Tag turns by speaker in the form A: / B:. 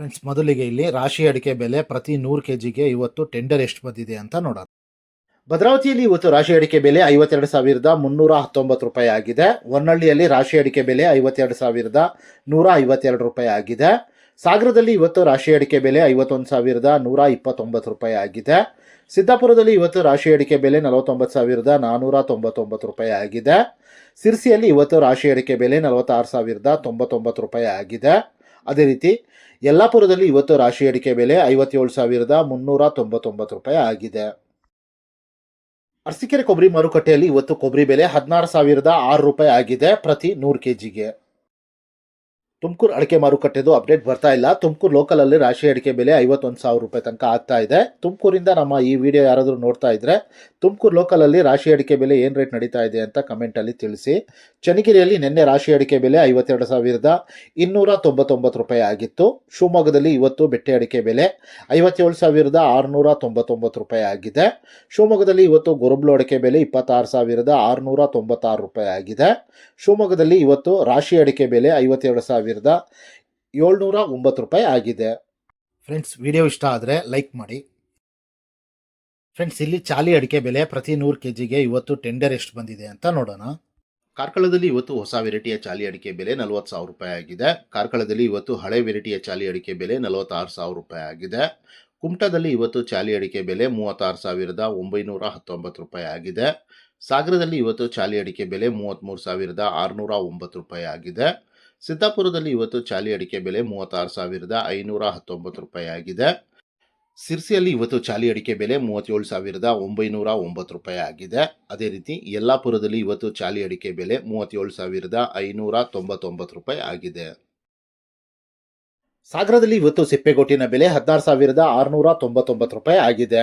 A: Friends ಮೊದಲಿಗೆ ಇಲ್ಲಿ ರಾಶಿ ಅಡಿಕೆ ಬೆಲೆ ಪ್ರತಿ ನೂರು ಕೆ ಜಿಗೆ ಇವತ್ತು ಟೆಂಡರ್ ಎಷ್ಟು ಬಂದಿದೆ ಅಂತ ನೋಡೋಣ. ಭದ್ರಾವತಿಯಲ್ಲಿ ಇವತ್ತು ರಾಶಿ ಅಡಿಕೆ ಬೆಲೆ ಐವತ್ತೆರಡು ಸಾವಿರದ ಮುನ್ನೂರ ಹತ್ತೊಂಬತ್ತು ರೂಪಾಯಿ ಆಗಿದೆ. ಹೊನ್ನಳ್ಳಿಯಲ್ಲಿ ರಾಶಿ ಅಡಿಕೆ ಬೆಲೆ ಐವತ್ತೆರಡು ಸಾವಿರದ ನೂರ ಐವತ್ತೆರಡು ರೂಪಾಯಿ ಆಗಿದೆ. ಸಾಗರದಲ್ಲಿ ಇವತ್ತು ರಾಶಿ ಅಡಿಕೆ ಬೆಲೆ ಐವತ್ತೊಂದು ಸಾವಿರದ ನೂರ ಇಪ್ಪತ್ತೊಂಬತ್ತು ರೂಪಾಯಿ ಆಗಿದೆ. ಸಿದ್ದಾಪುರದಲ್ಲಿ ಇವತ್ತು ರಾಶಿ ಅಡಿಕೆ ಬೆಲೆ ನಲವತ್ತೊಂಬತ್ತು ಸಾವಿರದ ನಾನ್ನೂರ ತೊಂಬತ್ತೊಂಬತ್ತು ರೂಪಾಯಿ ಆಗಿದೆ. ಸಿರ್ಸಿಯಲ್ಲಿ ಇವತ್ತು ರಾಶಿ ಅಡಿಕೆ ಬೆಲೆ ನಲವತ್ತಾರು ಸಾವಿರದ ತೊಂಬತ್ತೊಂಬತ್ತು ರೂಪಾಯಿ ಆಗಿದೆ. ಅದೇ ರೀತಿ ಯಲ್ಲಾಪುರದಲ್ಲಿ ಇವತ್ತು ರಾಶಿ ಅಡಿಕೆ ಬೆಲೆ ಐವತ್ತೇಳು ಸಾವಿರದ ಮುನ್ನೂರ ತೊಂಬತ್ತೊಂಬತ್ತು ರೂಪಾಯಿ ಆಗಿದೆ. ಅರಸಿಕೆರೆ ಕೊಬ್ಬರಿ ಮಾರುಕಟ್ಟೆಯಲ್ಲಿ ಇವತ್ತು ಕೊಬ್ಬರಿ ಬೆಲೆ ಹದಿನಾರು ಸಾವಿರದ ಆರು ರೂಪಾಯಿ ಆಗಿದೆ ಪ್ರತಿ ನೂರು ಕೆ ಜಿಗೆ ತುಮಕೂರು ಅಡಿಕೆ ಮಾರುಕಟ್ಟೆದು ಅಪ್ಡೇಟ್ ಬರ್ತಾ ಇಲ್ಲ. ತುಮಕೂರು ಲೋಕಲಲ್ಲಿ ರಾಶಿ ಅಡಿಕೆ ಬೆಲೆ ಐವತ್ತೊಂದು ಸಾವಿರ ರೂಪಾಯಿ ತನಕ ಆಗ್ತಾ ಇದೆ. ತುಮಕೂರಿಂದ ನಮ್ಮ ಈ ವಿಡಿಯೋ ಯಾರಾದರೂ ನೋಡ್ತಾ ಇದ್ರೆ ತುಮಕೂರು ಲೋಕಲಲ್ಲಿ ರಾಶಿ ಅಡಿಕೆ ಬೆಲೆ ಏನು ರೇಟ್ ನಡೀತಾ ಇದೆ ಅಂತ ಕಮೆಂಟಲ್ಲಿ ತಿಳಿಸಿ. ಚನ್ನಗಿರಿಯಲ್ಲಿ ನಿನ್ನೆ ರಾಶಿ ಅಡಿಕೆ ಬೆಲೆ ಐವತ್ತೆರಡು ಸಾವಿರದ ಇನ್ನೂರ ತೊಂಬತ್ತೊಂಬತ್ತು ರೂಪಾಯಿ ಆಗಿತ್ತು. ಶಿವಮೊಗ್ಗದಲ್ಲಿ ಇವತ್ತು ಬೆಟ್ಟೆ ಅಡಿಕೆ ಬೆಲೆ ಐವತ್ತೇಳು ಸಾವಿರದ ಆರುನೂರ ತೊಂಬತ್ತೊಂಬತ್ತು ರೂಪಾಯಿ ಆಗಿದೆ. ಶಿವಮೊಗ್ಗದಲ್ಲಿ ಇವತ್ತು ಗೊರಬ್ಲು ಅಡಿಕೆ ಬೆಲೆ ಇಪ್ಪತ್ತಾರು ಸಾವಿರದ ಆರುನೂರ ತೊಂಬತ್ತಾರು ರೂಪಾಯಿ ಆಗಿದೆ. ಶಿವಮೊಗ್ಗದಲ್ಲಿ ಇವತ್ತು ರಾಶಿ ಅಡಿಕೆ ಬೆಲೆ ಐವತ್ತೆರಡು ಸಾವಿರದ ಏಳ್ನೂರ ಒಂಬತ್ತು ರೂಪಾಯಿ ಆಗಿದೆ. ಫ್ರೆಂಡ್ಸ್ ವಿಡಿಯೋ ಇಷ್ಟ ಆದರೆ ಲೈಕ್ ಮಾಡಿ. ಫ್ರೆಂಡ್ಸ್ ಇಲ್ಲಿ ಚಾಲಿ ಅಡಿಕೆ ಬೆಲೆ ಪ್ರತಿ ನೂರು ಕೆ ಜಿಗೆ ಇವತ್ತು ಟೆಂಡರ್ ಎಷ್ಟು ಬಂದಿದೆ ಅಂತ ನೋಡೋಣ. ಕಾರ್ಕಳದಲ್ಲಿ ಇವತ್ತು ಹೊಸ ವೆರೈಟಿಯ ಚಾಲಿ ಅಡಿಕೆ ಬೆಲೆ ನಲವತ್ತು ಸಾವಿರ ರೂಪಾಯಿ ಆಗಿದೆ. ಕಾರ್ಕಳದಲ್ಲಿ ಇವತ್ತು ಹಳೆ ವೆರೈಟಿಯ ಚಾಲಿ ಅಡಿಕೆ ಬೆಲೆ ನಲವತ್ತಾರು ಸಾವಿರ ರೂಪಾಯಿ ಆಗಿದೆ. ಕುಮಟಾದಲ್ಲಿ ಇವತ್ತು ಚಾಲಿ ಅಡಿಕೆ ಬೆಲೆ ಮೂವತ್ತಾರು ಸಾವಿರದ ಒಂಬೈನೂರ ಹತ್ತೊಂಬತ್ತು ರೂಪಾಯಿ ಆಗಿದೆ. ಸಾಗರದಲ್ಲಿ ಇವತ್ತು ಚಾಲಿ ಅಡಿಕೆ ಬೆಲೆ ಮೂವತ್ತ್ಮೂರು ಸಾವಿರದ ಆರುನೂರ ಒಂಬತ್ತು ರೂಪಾಯಿ ಆಗಿದೆ. ಸಿದ್ದಾಪುರದಲ್ಲಿ ಇವತ್ತು ಚಾಲಿ ಅಡಿಕೆ ಬೆಲೆ ಮೂವತ್ತಾರು ಸಾವಿರದ ಐನೂರ ಹತ್ತೊಂಬತ್ತು ರೂಪಾಯಿ ಆಗಿದೆ. ಸಿರ್ಸಿಯಲ್ಲಿ ಇವತ್ತು ಚಾಲಿ ಅಡಿಕೆ ಬೆಲೆ ಮೂವತ್ತೇಳು ಸಾವಿರದ ಒಂಬೈನೂರ ಒಂಬತ್ತು ರೂಪಾಯಿ ಆಗಿದೆ. ಅದೇ ರೀತಿ ಯಲ್ಲಾಪುರದಲ್ಲಿ ಇವತ್ತು ಚಾಲಿ ಅಡಿಕೆ ಬೆಲೆ ಮೂವತ್ತೇಳು ಸಾವಿರದ ಐನೂರ ತೊಂಬತ್ತೊಂಬತ್ತು ರೂಪಾಯಿ ಆಗಿದೆ. ಸಾಗರದಲ್ಲಿ ಇವತ್ತು ಸಿಪ್ಪೆಗೋಟಿನ ಬೆಲೆ ಹದಿನಾರು ಸಾವಿರದ ಆರುನೂರ ತೊಂಬತ್ತೊಂಬತ್ತು ರೂಪಾಯಿ ಆಗಿದೆ.